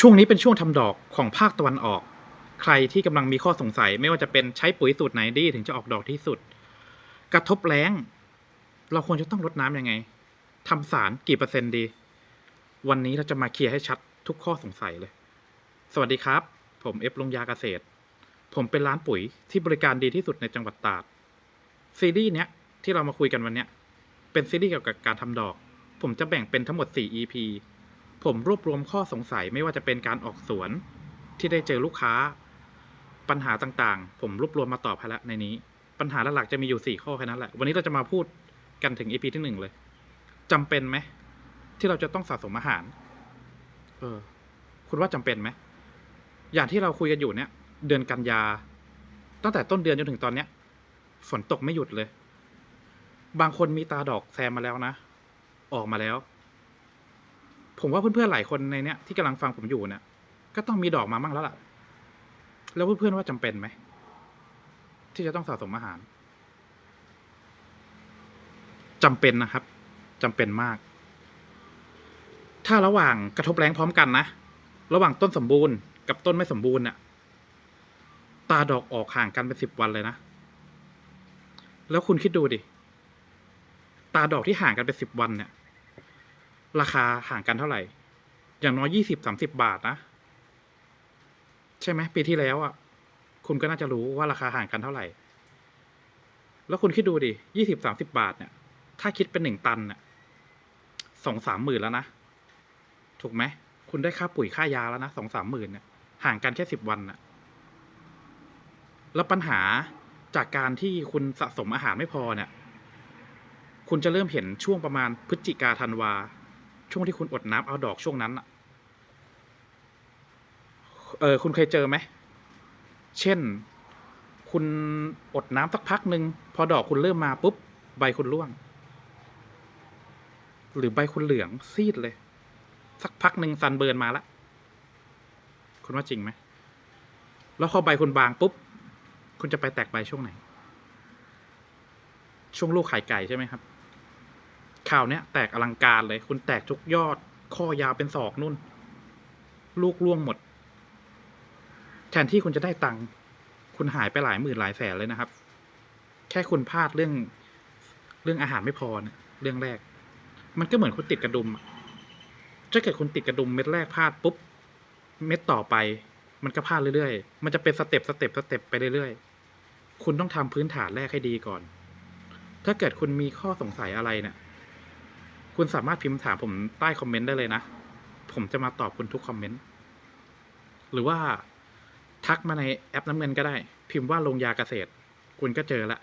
ช่วงนี้เป็นช่วงทำดอกของภาคตะวันออก ใครที่กำลังมีข้อสงสัย ไม่ว่าจะเป็นใช้ปุ๋ยสูตรไหนดีถึงจะออกดอกที่สุด กระทบแล้งเราควรจะต้องรดน้ำยังไงทำสารกี่เปอร์เซ็นต์ดี วันนี้เราจะมาเคลียร์ให้ชัดทุกข้อสงสัยเลย สวัสดีครับ ผมเอฟลงยาเกษตร ผมเป็นร้านปุ๋ยที่บริการดีที่สุดในจังหวัดตราดซีรีส์เนี้ยที่เรามาคุยกันวันเนี้ยเป็นซีรีส์เกี่ยวกับการทำดอก ผมจะแบ่งเป็นทั้งหมด 4 EP ผมรวบรวมข้อสงสัยไม่ว่าจะเป็นการออกสวนที่ได้เจอลูกค้า ปัญหาต่างๆ ผมรวบรวมมาตอบให้แล้วในนี้ ปัญหาหลักๆจะมีอยู่ 4 ข้อแค่นั้นแหละวันนี้เราจะมาพูดกันถึง EP ที่หนึ่งเลยจำเป็นไหมที่เราจะต้องสะสมอาหาร เออ คุณว่าจำเป็นไหมอย่างที่เราคุยกันอยู่เนี่ย เดือนกันยา ตั้งแต่ต้นเดือนจนถึงตอนเนี้ย ฝนตกไม่หยุดเลย บางคนมีตาดอกแซมมาแล้วนะ ออกมาแล้ว ผมว่าเพื่อนๆหลายคนในเนี้ยที่กำลังฟังผมอยู่เนี่ยก็ต้องมีดอกมาบ้างแล้วล่ะ แล้วเพื่อนๆว่าจำเป็นไหมที่จะต้องสะสมอาหารจำเป็นนะครับจำเป็นมาก ถ้าระหว่างกระทบแรงพร้อมกันนะระหว่างต้นสมบูรณ์กับต้นไม่สมบูรณ์น่ะ ตาดอกออกห่างกันเป็นสิบวันเลยนะ แล้วคุณคิดดูดิ ตาดอกที่ห่างกันเป็นสิบวันเนี่ย ราคาห่างกันเท่าไหร่ อย่างน้อยยี่สิบสามสิบาทนะ ใช่ไหมปีที่แล้วอะ คุณก็น่าจะรู้ว่าราคาห่างกันเท่าไหร่ แล้วคุณคิดดูดิยี่สิบสามสิบาทเนี่ย ถ้าคิดเป็นหนึ่งตันเนี่ยสองสามหมื่นแล้วนะ ถูกไหม คุณได้ค่าปุ๋ยค่ายาแล้วนะสองสามหมื่นเนี่ยห่างกันแค่สิบวันน่ะ แล้วปัญหาจากการที่คุณสะสมอาหารไม่พอเนี่ย คุณจะเริ่มเห็นช่วงประมาณพฤศจิกาธันวา ช่วงที่คุณอดน้ำเอาดอกช่วงนั้นอะเออคุณเคยเจอไหม เช่น คุณอดน้ำสักพักหนึ่งพอดอกคุณเริ่มมาปุ๊บ ใบคุณร่วง หรือใบคุณเหลืองซีดเลย สักพักหนึ่งซันเบิร์นมาละคุณว่าจริงไหม แล้วพอใบคุณบางปุ๊บ คุณจะไปแตกใบช่วงไหน ช่วงลูกไข่ไก่ใช่ไหมครับ ข่าวเนี้ยแตกอลังการเลย คุณแตกทุกยอด ข้อยาวเป็นศอกนุ่น ลูกร่วงหมด แทนที่คุณจะได้ตังค์คุณหายไปหลายหมื่นหลายแสนเลยนะครับ แค่คุณพลาดเรื่องเรื่องอาหารไม่พอเนี่ยเรื่องแรก มันก็เหมือนคุณติดกระดุมอะถ้าเกิดคุณติดกระดุมเม็ดแรกพลาดปุ๊บ เม็ดต่อไป มันก็พลาดเรื่อยๆ มันจะเป็นสเต็ปสเต็ปสเต็ปไปเรื่อยๆ คุณต้องทำพื้นฐานแรกให้ดีก่อน ถ้าเกิดคุณมีข้อสงสัยอะไรเนี่ย คุณสามารถพิมพ์ถามผมใต้คอมเมนต์ได้เลยนะ ผมจะมาตอบคุณทุกคอมเมนต์ หรือว่าทักมาในแอปน้ำเงินก็ได้ พิมพ์ว่าลงยาเกษตร คุณก็เจอละ